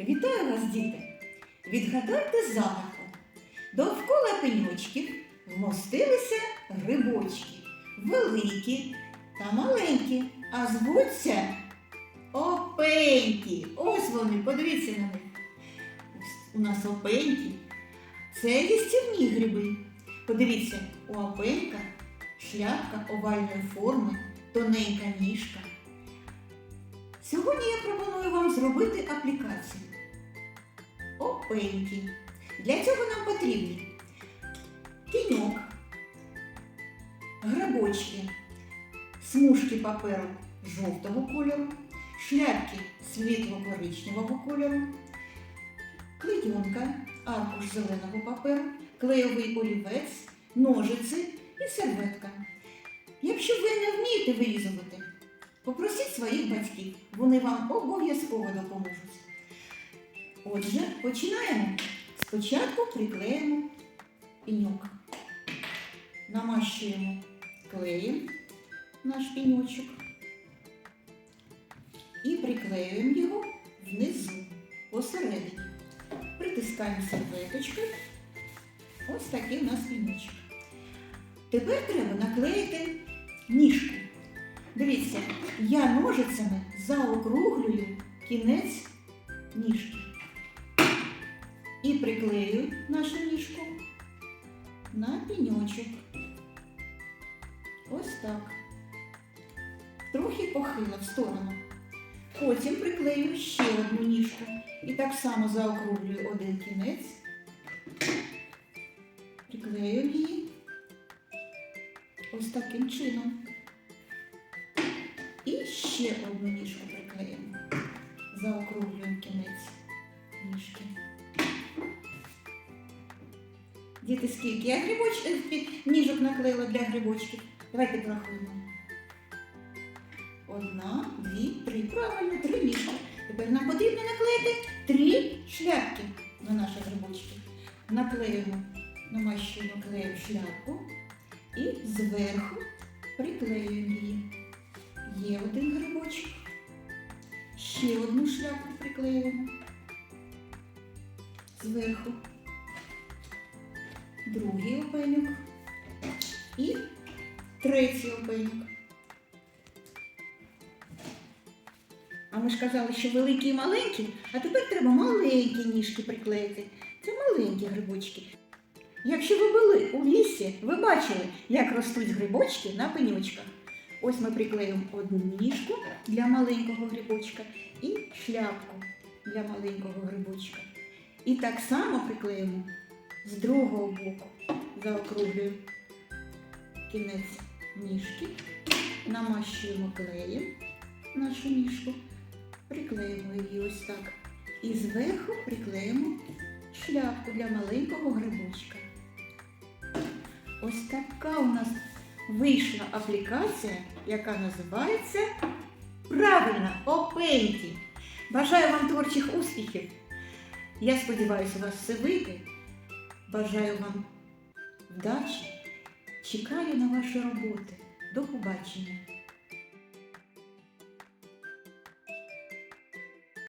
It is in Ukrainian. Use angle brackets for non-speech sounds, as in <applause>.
Вітаю вас, діти! Відгадайте загадку. Довкола пеньочків вмостилися грибочки, великі та маленькі, а звуться опеньки. Ось вони, подивіться на них. У нас опеньки. Це їстівні гриби. Подивіться, у опенька шляпка овальної форми, тоненька ніжка. Сьогодні я пропоную вам зробити аплікацію. Опеньки. Для цього нам потрібні тіньок, грибочки, смужки паперу жовтого кольору, шляпки світло-коричневого кольору, клейонка, аркуш зеленого паперу, клеєвий олівець, ножиці і серветка. Якщо ви не вмієте вирізувати, Попросіть своїх батьків, вони вам обов'язково допоможуть. Отже, починаємо. Спочатку приклеїмо пеньок. Намащуємо клеєм наш пеньочок і приклеюємо його внизу, посередині. Притискаємо серветочкою. Ось такий у нас пеньочок. Тепер треба наклеїти ніжку. Дивіться, я ножицями заокруглюю кінець ніжки. І приклею нашу ніжку на піньочок. Ось так. Трохи похила в сторону. Потім приклею ще одну ніжку. І так само заокруглюю один кінець. Приклею її ось таким чином. І ще одну ніжку приклеїмо. Заокруглюємо кінець ніжки. Діти, скільки я грибоч... е, <laughs> ніжок наклеїла для грибочків? Давайте порахуємо. Одна, дві, три. Правильно, три ніжки. Тепер нам потрібно наклеїти три шляпки на наші грибочки. Наклеїмо, намащуємо клеєм шляпку і зверху приклеюємо її. Є один грибочок. Ще одну шляпку приклеюємо. Зверху. Другий опеньок. І третій опеньок. А ми ж казали, що великі і маленькі, а тепер треба маленькі ніжки приклеїти. Це маленькі грибочки. Якщо ви були у лісі, ви бачили, як ростуть грибочки на пенючках. Ось ми приклеїмо одну ніжку для маленького грибочка і шляпку для маленького грибочка. І так само приклеїмо з другого боку. Заокруглюємо кінець ніжки, намащуємо клеєм нашу ніжку, приклеїмо її ось так. І зверху приклеїмо шляпку для маленького грибочка. Ось така у нас вийшла аплікація, яка називається Правильно Опеньки. Бажаю вам творчих успіхів. Я сподіваюся, у вас все вийде. Бажаю вам вдачі. Чекаю на ваші роботи. До побачення.